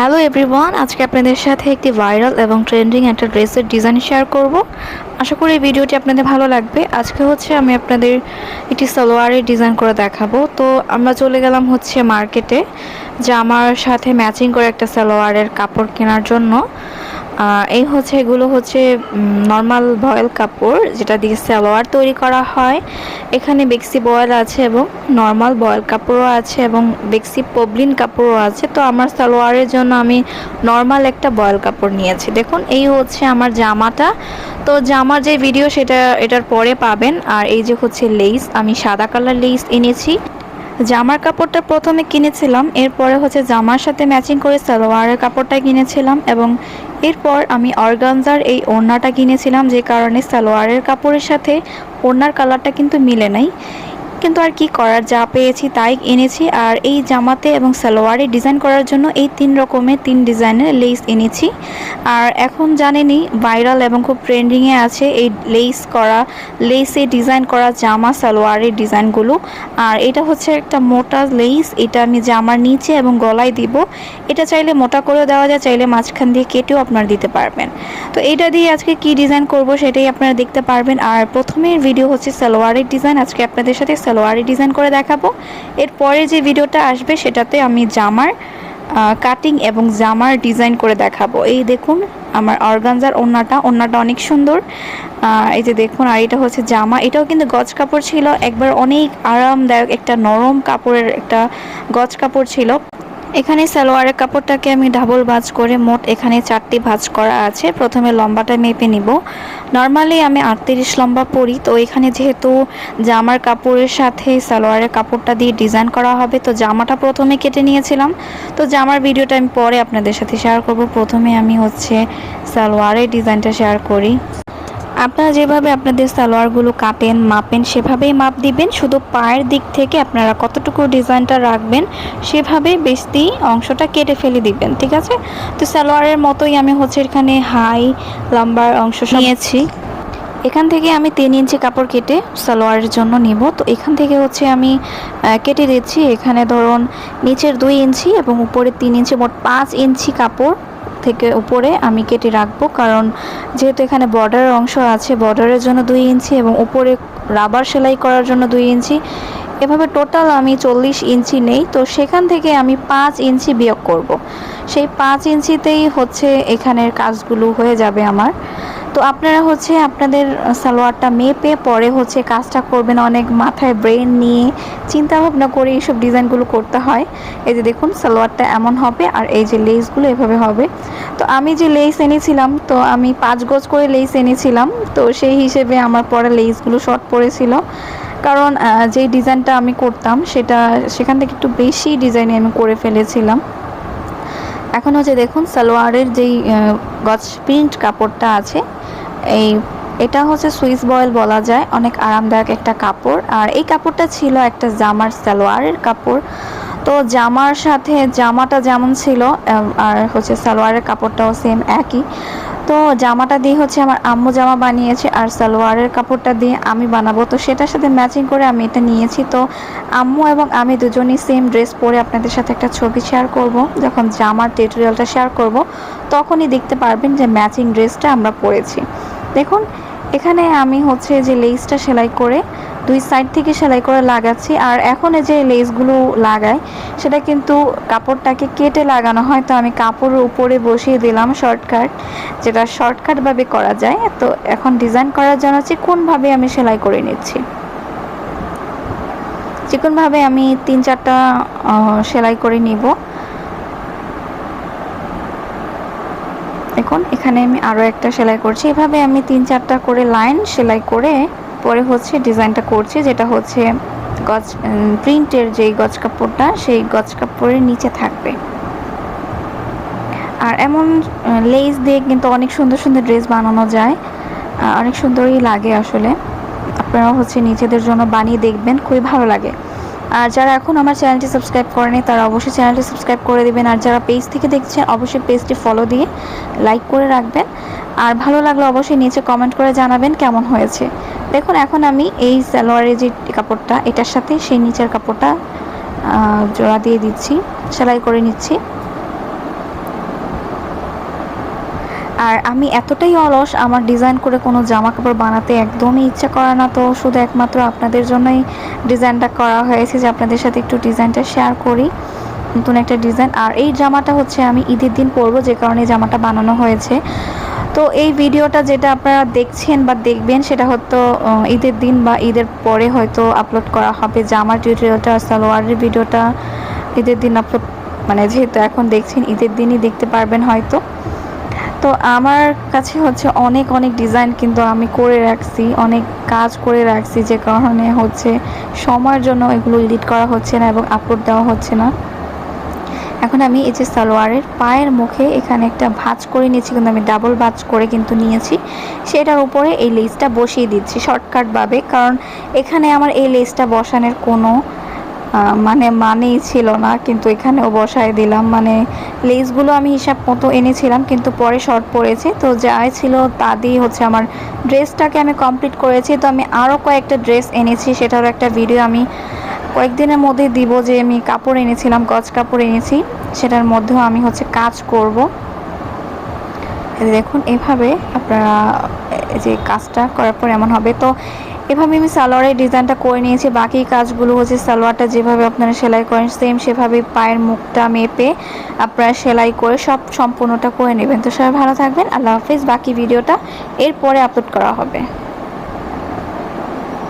Hello everyone আজকে আপনাদের সাথে একটি ভাইরাল এবং ট্রেন্ডিং একটা ড্রেসের ডিজাইন শেয়ার করব। আশা করি এই ভিডিওটি আপনাদের ভালো লাগবে। আজকে হচ্ছে আমি আপনাদের একটি সালোয়ারের ডিজাইন করে দেখাবো। তো আমরা চলে গেলাম হচ্ছে মার্কেটে জামার সাথে ম্যাচিং করে একটা সালোয়ারের কাপড় কেনার জন্য। এই হচ্ছে, এগুলো হচ্ছে নর্মাল বয়েল কাপড়, যেটা দিয়ে সালোয়ার তৈরি করা হয়। এখানে বেক্সি বয়েল আছে এবং নর্মাল বয়েল কাপড়ও আছে এবং বেক্সি পবলিন কাপড়ও আছে। তো আমার সালোয়ারের জন্য আমি নর্মাল একটা বয়েল কাপড় নিয়েছি। দেখুন, এই হচ্ছে আমার জামাটা। তো জামার যে ভিডিও সেটা, এটার পরে পাবেন। আর এই যে হচ্ছে লেস আমি সাদা কালার লেস এনেছি। জামার কাপড়টা প্রথমে কিনেছিলাম, এরপরে হচ্ছে জামার সাথে ম্যাচিং করে সালোয়ারের কাপড়টা কিনেছিলাম এবং এরপর আমি অর্গানজার এই ওড়নাটা কিনেছিলাম যে কারণে সালোয়ারের কাপড়ের সাথে ওড়নার কালারটা কিন্তু মিলে নাই। কিন্তু আর কি করার? যা পেয়েছি তাই এনেছি। আর এই জামাতে এবং সালোয়ারে ডিজাইন করার জন্য এই তিন রকমের তিন ডিজাইনের লেস এনেছি। আর এখন জানেনই ভাইরাল এবং খুব ট্রেন্ডিংয়ে আছে এই লেস করা লেসে ডিজাইন করা জামা সালোয়ারের ডিজাইনগুলো আর এটা হচ্ছে একটা মোটা লেস এটা আমি জামার নিচে এবং গলায় দিব। এটা চাইলে মোটা করেও দেওয়া যায়, চাইলে মাঝখান দিয়ে কেটেও আপনারা দিতে পারবেন। তো এটা দিয়ে আজকে কি ডিজাইন করব সেটাই আপনারা দেখতে পারবেন। আর প্রথমের ভিডিও হচ্ছে সালোয়ারের ডিজাইন আজকে আপনাদের সাথে সালোয়ারের ডিজাইন করে দেখাবো। এরপরে যে ভিডিওটা আসবে, সেটাতে আমি জামার কাটিং এবং জামার ডিজাইন করে দেখাবো। এই দেখুন, আমার অর্গানজার ওনাটা ওনাটা অনেক সুন্দর। এই যে দেখুন, আর এটা হচ্ছে জামা। এটাও কিন্তু গজ কাপড় ছিল। একবার অনেক আরামদায়ক একটা নরম কাপড়ের একটা গজ কাপড় ছিল। এখানে সালোয়ারের কাপড়টাকে আমি ডাবল ভাঁজ করে মোট এখানে চারটি ভাঁজ করা আছে। প্রথমে লম্বাটা মেপে নিব। নর্মালি আমি আটত্রিশ লম্বা পরি, তো এখানে যেহেতু জামার কাপড়ের সাথে সালোয়ারের কাপড়টা দিয়ে ডিজাইন করা হবে, তো জামাটা প্রথমে কেটে নিয়েছিলাম। তো জামার ভিডিওটা আমি পরে আপনাদের সাথে শেয়ার করব। প্রথমে আমি হচ্ছে সালোয়ারের ডিজাইনটা শেয়ার করি। আপনারা যেভাবে আপনাদের সালোয়ারগুলো কাটেন মাপেন সেভাবেই মাপ দিবেন। শুধু পায়ের দিক থেকে আপনারা কতটুকু ডিজাইনটা রাখবেন সেভাবে বেশি অংশটা কেটে ফেলে দিবেন ঠিক আছে? তো সালোয়ারের মতোই আমি হচ্ছে এখানে হাই লম্বার অংশ নিয়েছি। এখান থেকে আমি তিন ইঞ্চি কাপড় কেটে সালোয়ারের জন্য নিব। তো এখান থেকে হচ্ছে আমি কেটে দিচ্ছি। এখানে ধরুন নিচের দুই ইঞ্চি এবং উপরে তিন ইঞ্চি মোট পাঁচ ইঞ্চি কাপড় থেকে উপরে আমি কেটে রাখব, কারণ যেহেতু এখানে বর্ডারের অংশ আছে বর্ডারের জন্য দুই ইঞ্চি এবং উপরে রাবার সেলাই করার জন্য দুই ইঞ্চি এভাবে টোটাল আমি চল্লিশ ইঞ্চি নেই, তো সেখান থেকে আমি পাঁচ ইঞ্চি বিয়োগ করব। সেই পাঁচ ইঞ্চিতেই হচ্ছে এখানের কাজগুলো হয়ে যাবে আমার তো আপনারা হচ্ছে আপনাদের সালোয়ারটা মেপে পরে হচ্ছে কাজটা করবেন অনেক মাথায় ব্রেন নিয়ে চিন্তা ভাবনা করে এইসব ডিজাইনগুলো করতে হয়। এই যে দেখুন, সালোয়ারটা এমন হবে আর এই যে লেসগুলো এভাবে হবে। তো আমি যে লেস এনেছিলাম, তো আমি পাঁচ গজ করে লেস এনেছিলাম, তো সেই হিসেবে আমার পরে লেসগুলো শর্ট পড়েছিল কারণ যেই ডিজাইনটা আমি করতাম, সেটা সেখান থেকে একটু বেশি ডিজাইনে আমি করে ফেলেছিলাম। এখন হচ্ছে দেখুন, সালোয়ারের যেই গজ প্রিন্ট কাপড়টা আছে এই, এটা হচ্ছে সুইস বয়েল বলা যায়, অনেক আরামদায়ক একটা কাপড়। আর এই কাপড়টা ছিল একটা জামার সালোয়ারের কাপড়। তো জামার সাথে, জামাটা যেমন ছিল আর হচ্ছে সালোয়ারের কাপড়টাও সেম একই। তো জামাটা দিয়ে হচ্ছে আমার আম্মু জামা বানিয়েছে, আর সালোয়ারের কাপড়টা দিয়ে আমি বানাবো। তো সেটার সাথে ম্যাচিং করে আমি এটা নিয়েছি। তো আম্মু এবং আমি দুজনই সেম ড্রেস পরে আপনাদের সাথে একটা ছবি শেয়ার করব। যখন জামার টিউটোরিয়ালটা শেয়ার করব, তখনই দেখতে পারবেন যে ম্যাচিং ড্রেসটা আমরা পরেছি। দেখুন, এখানে আমি হচ্ছে যে লেসটা সেলাই করে দুই সাইড থেকে সেলাই করে লাগাচ্ছি। আর এখন যে লেসগুলো লাগাই, সেটা কিন্তু কাপড়টাকে কেটে লাগানো হয়। তো আমি কাপড়ের উপরে বসিয়ে দিলাম শর্টকাট যেটা শর্টকাটভাবে করা যায়। তো এখন ডিজাইন করার জন্য চিকনভাবে আমি সেলাই করে নিচ্ছি? চিকনভাবে আমি তিন চারটা সেলাই করে নিব। দেখুন এখানে আমি আরও একটা সেলাই করছি। এভাবে আমি তিন চারটা করে লাইন সেলাই করে পরে হচ্ছে ডিজাইনটা করছি, যেটা হচ্ছে গজ প্রিন্টের যেই গজ কাপড়টা, সেই গজ কাপড়ের নিচে থাকবে। আর এমন লেস দিয়ে কিন্তু অনেক সুন্দর সুন্দর ড্রেস বানানো যায়। অনেক সুন্দরই লাগে আসলে। আপনারা হচ্ছে নিজেদের জন্য বানিয়ে দেখবেন, খুবই ভালো লাগে। আর যারা এখন আমার চ্যানেলটি সাবস্ক্রাইব করেনি, তারা অবশ্যই চ্যানেলটি সাবস্ক্রাইব করে দেবেন। আর যারা পেজ থেকে দেখছেন, অবশ্যই পেজটি ফলো দিয়ে লাইক করে রাখবেন। আর ভালো লাগলে অবশ্যই নিচে কমেন্ট করে জানাবেন কেমন হয়েছে। দেখুন, এখন আমি এই সালোয়ারের যে কাপড়টা, এটার সাথে সেই নিচের কাপড়টা জোড়া দিয়ে দিচ্ছি, সেলাই করে নিচ্ছি। আর আমি এতটাই অলস, আমার ডিজাইন করে কোনো জামা কাপড় বানাতে একদমই ইচ্ছা করে না। তো শুধু একমাত্র আপনাদের জন্যই ডিজাইনটা করা হয়েছে যে আপনাদের সাথে একটু ডিজাইনটা শেয়ার করি। নতুন একটা ডিজাইন। আর এই জামাটা হচ্ছে আমি ঈদের দিন পরবো, যে কারণে জামাটা বানানো হয়েছে। তো এই ভিডিওটা যেটা আপনারা দেখছেন বা দেখবেন, সেটা হয়তো ঈদের দিন বা ঈদের পরে হয়তো আপলোড করা হবে। জামার টিউটোরিয়ালটা আর সালোয়ারের ভিডিওটা ঈদের দিন আপলোড মানে যেহেতু এখন দেখছেন, ঈদের দিনই দেখতে পারবেন হয়তো। তো আমার কাছে হচ্ছে অনেক অনেক ডিজাইন কিন্তু আমি করে রাখছি, অনেক কাজ করে রাখছি, যে কারণে হচ্ছে সময়ের জন্য এগুলো এডিট করা হচ্ছে না এবং আপলোড দেওয়া হচ্ছে না। এখন আমি এই যে সালোয়ারের পায়ের মুখে এখানে একটা ভাঁজ করে নিয়েছি, কিন্তু আমি ডাবল ভাঁজ করে কিন্তু নিয়েছি। সেটার উপরে এই লেসটা বসিয়ে দিচ্ছি শর্টকাটভাবে কারণ এখানে আমার এই লেসটা বসানোর কোনো মানে মানেই ছিল না, কিন্তু এখানেও বসায় দিলাম। মানে লেসগুলো আমি হিসাব মতো এনেছিলাম, কিন্তু পরে শর্ট পড়েছে তো যাই ছিল তা দিয়ে হচ্ছে আমার ড্রেসটাকে আমি কমপ্লিট করেছি। তো আমি আরও কয়েকটা ড্রেস এনেছি, সেটারও একটা ভিডিও আমি কয়েকদিনের মধ্যে দিব যে আমি কাপড় এনেছিলাম, গজ কাপড় এনেছি। সেটার মধ্যেও আমি হচ্ছে কাজ করব। দেখুন, এভাবে আপনারা যে কাজটা করার পর এমন হবে। তো এভাবে আমি সালোয়ারের ডিজাইনটা করে নিয়েছি। বাকি কাজগুলো হচ্ছে সালোয়ারটা যেভাবে আপনারা সেলাই করেন সেম সেভাবে পায়ের মুখটা মেপে আপনারা সেলাই করে সব সম্পূর্ণটা করে নেবেন। তো সবাই ভালো থাকবেন, আল্লাহ হাফিজ। বাকি ভিডিওটা এরপরে আপলোড করা হবে।